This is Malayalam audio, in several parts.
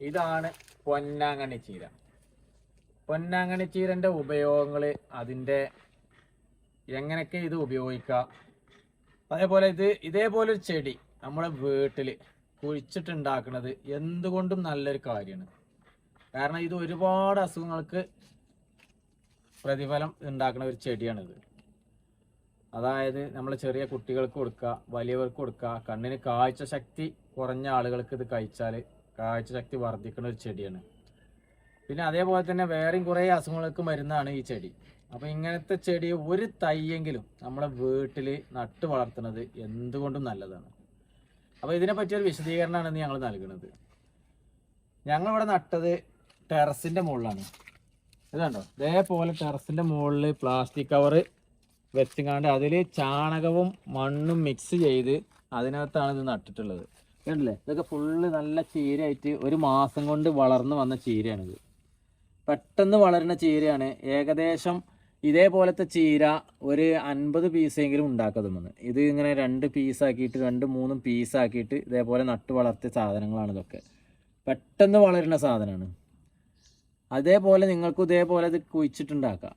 ഇതാണ് പൊന്നാങ്കണ്ണി ചീര. പൊന്നാങ്കണ്ണി ചീരന്റെ ഉപയോഗങ്ങൾ അതിന്റെ എങ്ങനെയൊക്കെ ഇത് ഉപയോഗിക്കാം? അതേപോലെ ഇത് ഇതേപോലെ ഒരു ചെടി നമ്മുടെ വീട്ടിൽ കുഴിച്ചിട്ടുണ്ടാക്കുന്നത് എന്തുകൊണ്ടും നല്ലൊരു കാര്യമാണ്. കാരണം ഇത് ഒരുപാട് അസുഖങ്ങൾക്ക് പ്രതിഫലം ഉണ്ടാക്കുന്ന ഒരു ചെടിയാണിത്. അതായത് നമ്മൾ ചെറിയ കുട്ടികൾക്ക് കൊടുക്കുക വലിയവർക്ക് കൊടുക്കുക കണ്ണിന് കാഴ്ച ശക്തി കുറഞ്ഞ ആളുകൾക്ക് ഇത് കഴിച്ചാൽ കാഴ്ച ശക്തി വർദ്ധിക്കുന്ന ഒരു ചെടിയാണ്. പിന്നെ അതേപോലെ തന്നെ വേറെയും കുറേ അസുഖങ്ങൾക്ക് മരുന്നാണ് ഈ ചെടി. അപ്പോൾ ഇങ്ങനത്തെ ചെടി ഒരു തൈയെങ്കിലും നമ്മുടെ വീട്ടിൽ നട്ട് വളർത്തുന്നത് എന്തുകൊണ്ടും നല്ലതാണ്. അപ്പോൾ ഇതിനെ പറ്റിയൊരു വിശദീകരണമാണ് ഇന്ന് ഞങ്ങൾ നൽകുന്നത്. ഞങ്ങളിവിടെ നട്ടത് ടെറസിന്റെ മുകളിലാണ്. ഇതുണ്ടോ ഇതേപോലെ ടെറസിന്റെ മുകളിൽ പ്ലാസ്റ്റിക് കവറ് വെച്ചുകാണ്ട് അതിൽ ചാണകവും മണ്ണും മിക്സ് ചെയ്ത് അതിനകത്താണ് ഇത് നട്ടിട്ടുള്ളത്. കണ്ടില്ലേ? ഇതൊക്കെ ഫുള്ള് നല്ല ചീരയായിട്ട് ഒരു മാസം കൊണ്ട് വളർന്നു വന്ന ചീരയാണിത്. പെട്ടെന്ന് വളരുന്ന ചീരയാണ് ഏകദേശം ഇതേപോലത്തെ ചീര ഒരു അൻപത് പീസെങ്കിലും ഉണ്ടാക്കതുമെന്ന് ഇത് ഇങ്ങനെ രണ്ട് പീസാക്കിയിട്ട് രണ്ട് മൂന്നും പീസാക്കിയിട്ട് ഇതേപോലെ നട്ട് വളർത്തിയ സാധനങ്ങളാണ് ഇതൊക്കെ. പെട്ടെന്ന് വളരുന്ന സാധനമാണ്. അതേപോലെ നിങ്ങൾക്കും ഇതേപോലെ ഇത് കുഴിച്ചിട്ടുണ്ടാക്കാം.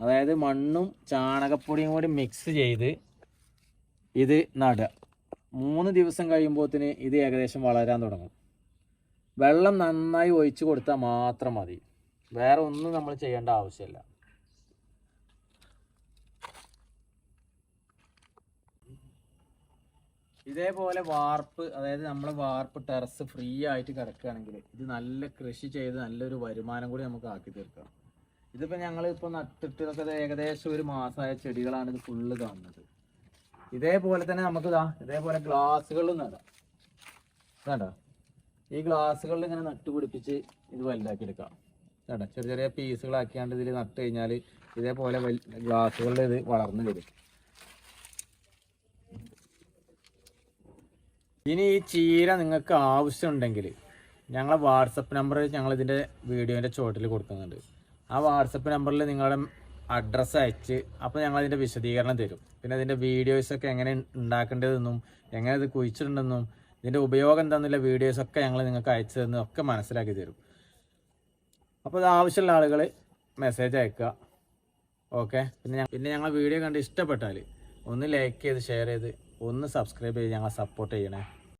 അതായത് മണ്ണും ചാണകപ്പൊടിയും കൂടി മിക്സ് ചെയ്ത് ഇത് നടുക. മൂന്ന് ദിവസം കഴിയുമ്പോഴത്തിന് ഇത് ഏകദേശം വളരാൻ തുടങ്ങും. വെള്ളം നന്നായി ഒഴിച്ചു കൊടുത്താൽ മാത്രം മതി. വേറെ ഒന്നും നമ്മൾ ചെയ്യേണ്ട ആവശ്യമില്ല. ഇതേപോലെ വാർപ്പ് അതായത് നമ്മൾ വാർപ്പ് ടെറസ് ഫ്രീ ആയിട്ട് കിടക്കുകയാണെങ്കിൽ ഇത് നല്ല കൃഷി ചെയ്ത് നല്ലൊരു വരുമാനം കൂടി നമുക്ക് ആക്കി തീർക്കാം. ഇതിപ്പോൾ ഞങ്ങൾ ഇപ്പോൾ നട്ടിട്ടൊക്കെ ഏകദേശം ഒരു മാസമായ ചെടികളാണ് ഇത് ഫുള്ള് കാണുന്നത്. ഇതേപോലെ തന്നെ നമുക്ക് ഇതാ ഇതേപോലെ ഗ്ലാസ്സുകളിൽ നടാം വേണ്ട ഈ ഗ്ലാസ്സുകളിൽ ഇങ്ങനെ നട്ടുപിടിപ്പിച്ച് ഇത് വലുതാക്കി എടുക്കാം. വേണ്ട ചെറിയ ചെറിയ പീസുകളാക്കിയാണ്ട് ഇതിൽ നട്ട് കഴിഞ്ഞാൽ ഇതേപോലെ ഗ്ലാസ്സുകളിൽ ഇത് വളർന്നു വരും. ഇനി ഈ ചീര നിങ്ങൾക്ക് ആവശ്യമുണ്ടെങ്കിൽ ഞങ്ങളെ വാട്സപ്പ് നമ്പർ ഞങ്ങൾ ഇതിന്റെ വീഡിയോന്റെ ചുവട്ടിൽ കൊടുക്കുന്നുണ്ട്. ആ വാട്സപ്പ് നമ്പറിൽ നിങ്ങളുടെ അഡ്രസ്സ് അയച്ച് അപ്പോൾ ഞങ്ങൾ അതിന്റെ വിശദീകരണം തരും. പിന്നെ അതിന്റെ വീഡിയോസൊക്കെ എങ്ങനെ ഉണ്ടാക്കേണ്ടതെന്നും എങ്ങനെ അത് കുഴിച്ചിട്ടുണ്ടെന്നും ഇതിന്റെ ഉപയോഗം എന്താണെന്നുള്ള വീഡിയോസൊക്കെ ഞങ്ങൾ നിങ്ങൾക്ക് അയച്ചു തന്നും ഒക്കെ മനസ്സിലാക്കി തരും. അപ്പോൾ അത് ആവശ്യമുള്ള ആളുകൾ മെസ്സേജ് അയക്കുക. ഓക്കെ പിന്നെ പിന്നെ ഞങ്ങൾ വീഡിയോ കണ്ട് ഇഷ്ടപ്പെട്ടാൽ ഒന്ന് ലൈക്ക് ചെയ്ത് ഷെയർ ചെയ്ത് ഒന്ന് സബ്സ്ക്രൈബ് ചെയ്ത് ഞങ്ങളെ സപ്പോർട്ട് ചെയ്യണേ.